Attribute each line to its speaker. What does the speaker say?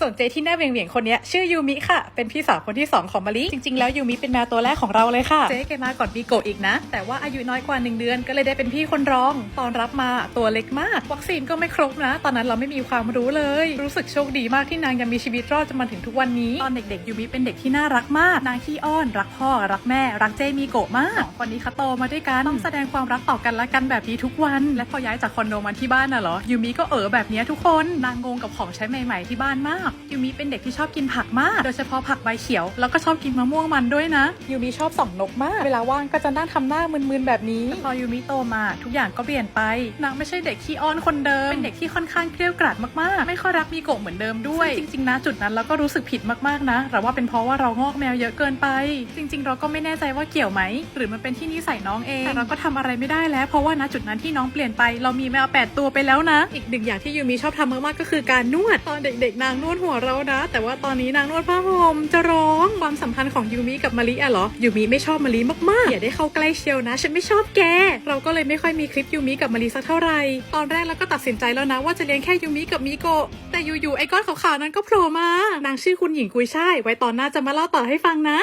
Speaker 1: ส่วนเจที่หน้าเวียงเวียงๆคนนี้ชื่อยูมิค่ะ เป็นพี่สาวคนที่ 2 ของมะลิจริง ๆ แล้วยูมิเป็นแมวตัวแรกของเราเลยค่ะ เจ๊แกมาก่อนปีโกอีกนะ แต่ว่าอายุน้อยกว่า 1 เดือนก็เลยได้เป็นพี่คนรอง ตอนรับมาตัวเล็กมาก วัคซีนก็ไม่ครบนะ ตอนนั้นเราไม่มีความรู้เลย รู้สึกโชคดีมากที่นางยังมีชีวิตรอดจนมาถึงทุกวันนี้ ตอนเด็กๆยูมิเป็นเด็กที่น่ารักมาก นางขี้อ้อน รักพ่อ รักแม่ รักเจมีโกมากสองคนนี้เขาโตมาด้วยกันต้องแสดงความรักต่อกันและกันแบบนี้ทุกวัน และพอย้ายจากคอนโดมาที่บ้านน่ะเหรอยูมิก็เออแบบนี้ทุกคนนางงงกับของใช้ใหม่ ๆที่บ้านมากยูมิเป็นเด็กที่ชอบกินผักมาก โดยเฉพาะผักใบเขียว แล้วก็ชอบกินมะม่วงมันด้วยนะยูมิชอบส่องนกมาก เวลาว่างก็จะนั่งทำหน้ามึนๆแบบนี้แต่พอยูมิโตมา ทุกอย่างก็เปลี่ยนไปนางไม่ใช่เด็กขี้อ้อนคนเดิม เป็นเด็กที่ค่อนข้างเกรี้ยวกราดมากๆ ไม่ค่อยรักมีโกะเหมือนเดิมด้วยซึ่งจริงๆนะจุดนั้นเราก็รู้สึกผิดมากๆนะแต่ว่าเป็นเพราะว่าเรางอกแมวเยอะเกินไป จริง ๆ เราก็ไม่แน่ใจว่าเกี่ยวไหม หรือมันเป็นที่นิสัยน้องเองแต่เราก็ทำอะไรไม่ได้แล้ว เพราะว่าณจุดนั้นที่น้องเปลี่ยนไป เรามีแมวแปดตัวไปแล้วนะ อีกหนึ่งอย่างที่ยูมิชอบทำมากๆก็คือการนวดตอนเด็กๆนางนวดหัวเรานะ แต่ว่าตอนนี้นางนวดผ้าห่มจะร้องความสัมพันธ์ของยูมิกับมาริอะเหรอยูมิไม่ชอบมาริมากๆอย่าได้เข้าใกล้เชียวนะ ฉันไม่ชอบแก เราก็เลยไม่ค่อยมีคลิปยูมิกับมาริสักเท่าไหร่ตอนแรกเราก็ตัดสินใจแล้วนะว่าจะเลี้ยงแค่ยูมิกับมิโกะแต่อยู่ๆไอ้ก้อนขาวๆนั้นก็โผล่มานางชื่อคุณหญิงกุยช่ายไว้ตอนหน้าจะมาเล่าต่อให้ฟังนะ